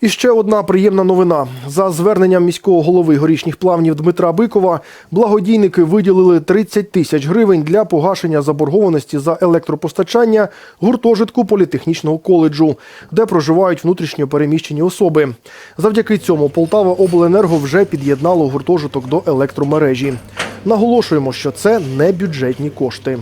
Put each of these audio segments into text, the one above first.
І ще одна приємна новина. За зверненням міського голови горішніх плавнів Дмитра Бикова, благодійники виділили 30 тисяч гривень для погашення заборгованості за електропостачання гуртожитку політехнічного коледжу, де проживають внутрішньо переміщені особи. Завдяки цьому Полтава Обленерго вже під'єднало гуртожиток до електромережі. Наголошуємо, що це не бюджетні кошти.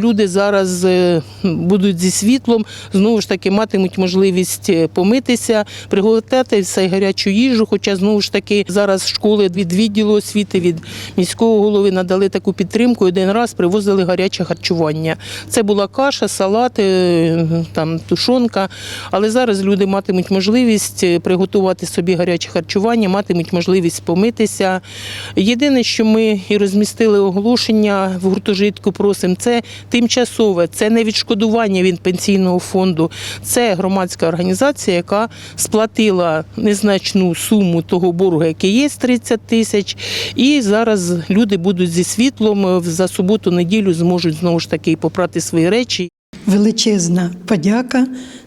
Люди зараз е, будуть зі світлом, знову ж таки матимуть можливість е, помитися, приготувати все гарячу їжу. Хоча знову ж таки зараз школи від відділу освіти, від міського голови надали таку підтримку. Один раз привозили гаряче харчування. Це була каша, салат, е, там тушонка. Але зараз люди матимуть можливість приготувати собі гаряче харчування, матимуть можливість помитися. Єдине, що ми і розмістили оголошення в гуртожитку, просимо, це тимчасове, це не відшкодування від пенсійного фонду. Це громадська організація, яка сплатила незначну суму того боргу, який є 30 тисяч. І зараз люди будуть зі світлом е, за суботу-неділю зможуть знову ж таки попрати свої речі. Величезна подяка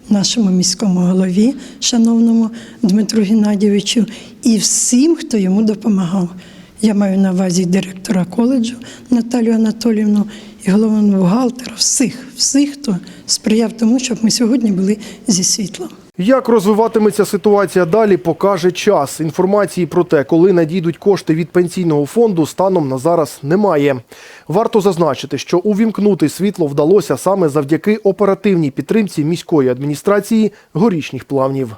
нашому міському голові, шановному Дмитру Геннадійовичу, і всім, хто йому допомагав. Я маю на увазі директора коледжу Наталію Анатолівну і головного бухгалтера, всіх, всіх, хто сприяв тому, щоб ми сьогодні були зі світлом. Як розвиватиметься ситуація далі, покаже час. Інформації про те, коли надійдуть кошти від пенсійного фонду, станом на зараз немає. Варто зазначити, що увімкнути світло вдалося саме завдяки оперативній підтримці міської адміністрації горішніх плавнів.